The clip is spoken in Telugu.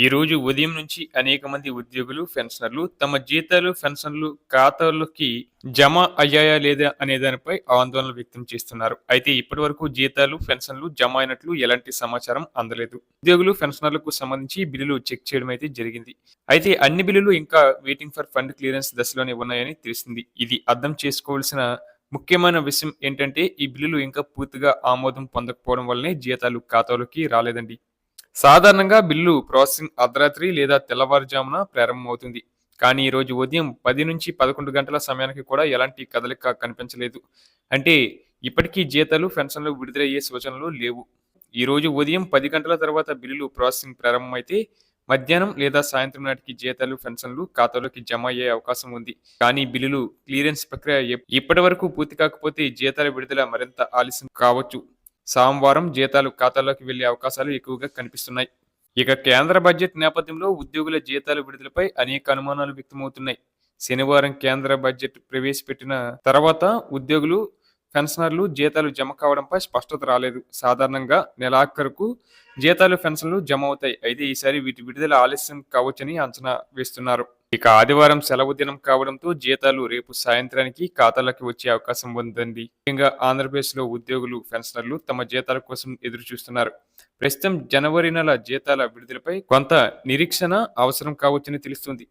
ఈ రోజు ఉదయం నుంచి అనేక మంది ఉద్యోగులు పెన్షనర్లు తమ జీతాలు పెన్షన్లు ఖాతాలోకి జమ అయ్యాయా లేదా అనే దానిపై ఆందోళన వ్యక్తం చేస్తున్నారు. అయితే ఇప్పటి వరకు జీతాలు పెన్షన్లు జమ అయినట్లు ఎలాంటి సమాచారం అందలేదు. ఉద్యోగులు పెన్షనర్లకు సంబంధించి బిల్లులు చెక్ చేయడం అయితే జరిగింది. అయితే అన్ని బిల్లులు ఇంకా వెయిటింగ్ ఫర్ ఫండ్ క్లియరెన్స్ దశలోనే ఉన్నాయని తెలిసింది. ఇది అర్థం చేసుకోవాల్సిన ముఖ్యమైన విషయం ఏంటంటే ఈ బిల్లులు ఇంకా పూర్తిగా ఆమోదం పొందకపోవడం వల్లనే జీతాలు ఖాతాలోకి రాలేదండి. సాధారణంగా బిల్లు ప్రాసెసింగ్ అర్ధరాత్రి లేదా తెల్లవారుజామున ప్రారంభమవుతుంది. కానీ ఈరోజు ఉదయం పది నుంచి పదకొండు గంటల సమయానికి కూడా ఎలాంటి కదలిక కనిపించలేదు. అంటే ఇప్పటికీ జీతాలు పెన్షన్లు విడుదలయ్యే సూచనలు లేవు. ఈరోజు ఉదయం పది గంటల తర్వాత బిల్లులు ప్రాసెసింగ్ ప్రారంభమైతే మధ్యాహ్నం లేదా సాయంత్రం నాటికి జీతాలు పెన్షన్లు ఖాతాలోకి జమ అయ్యే అవకాశం ఉంది. కానీ బిల్లులు క్లియరెన్స్ ప్రక్రియ ఇప్పటి వరకు పూర్తి కాకపోతే జీతాల విడుదల మరింత ఆలస్యం కావచ్చు. సోమవారం జీతాలు ఖాతాలోకి వెళ్ళే అవకాశాలు ఎక్కువగా కనిపిస్తున్నాయి. ఇక కేంద్ర బడ్జెట్ నేపథ్యంలో ఉద్యోగుల జీతాల విడుదలపై అనేక అనుమానాలు వ్యక్తమవుతున్నాయి. శనివారం కేంద్ర బడ్జెట్ ప్రవేశపెట్టిన తర్వాత ఉద్యోగులు పెన్షనర్లు జీతాలు జమ కావడంపై స్పష్టత రాలేదు. సాధారణంగా నెలాఖరుకు జీతాలు పెన్షన్లు జమ అవుతాయి. అయితే ఈసారి వీటి విడుదల ఆలస్యం కావచ్చని అంచనా వేస్తున్నారు. ఇక ఆదివారం సెలవు దినం కావడంతో జీతాలు రేపు సాయంత్రానికి ఖాతాలోకి వచ్చే అవకాశం ఉందండి. ముఖ్యంగా ఆంధ్రప్రదేశ్లో ఉద్యోగులు పెన్షనర్లు తమ జీతాల కోసం ఎదురు చూస్తున్నారు ప్రస్తుతం జనవరి నెల జీతాల విడుదలపై కొంత నిరీక్షణ అవసరం కావచ్చని తెలుస్తుంది.